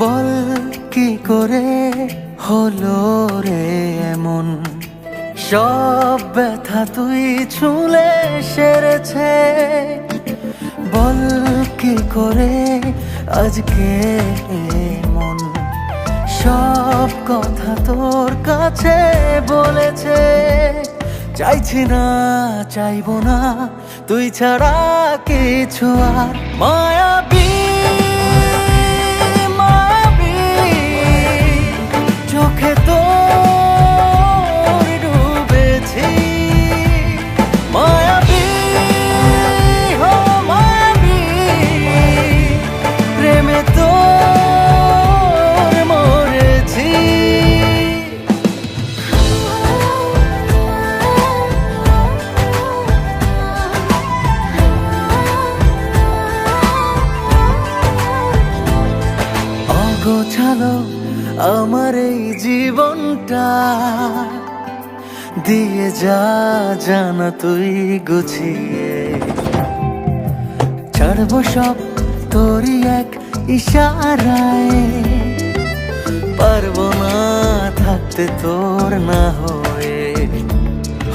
বল, কি করে হলো রে এমন? সব ব্যথা তুই ছুলে সেরেছে। বল, কি করে আজকে মন সব কথা তোর কাছে বলেছে। চাইছি না, চাইব না, তুই ছাড়া কিছু আর। মায়াবী অগোছালো আমার এই জীবনটা। দিয়ে যা জানা তুই গুছিয়ে। ছাড়বো সব তোরই এক ইশারায়। পারব না থাকতে তোর না হয়ে।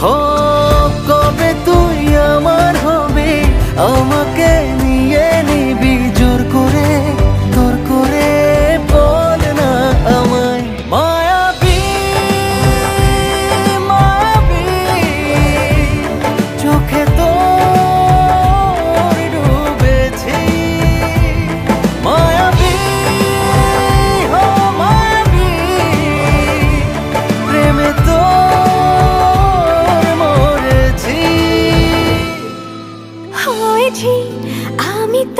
হো কবে তুই জনম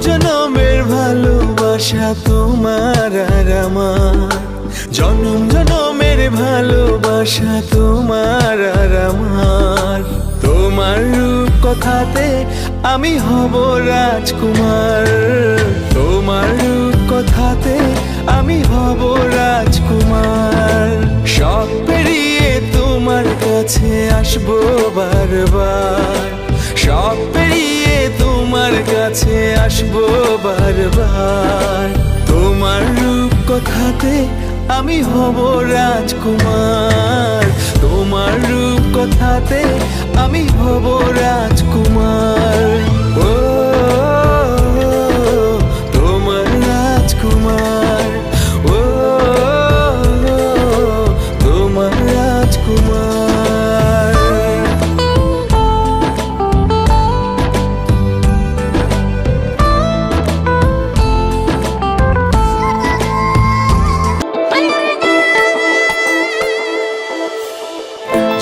জনমের ভালোবাসা তোমার আর আমার। জনম জনমের ভালোবাসা তোমার আর আমার। তোমার রূপ কথাতে আমি হব রাজকুমার। তোমার কথাতে আমি হব রাজকুমার। সব পেরিয়ে তোমার কাছে আসব বারবার। সব পেরিয়ে তোমার কাছে আসব বারবার। তোমার রূপ কথাতে আমি হব রাজকুমার। তোমার রূপ কথাতে আমি হব রাজকুমার।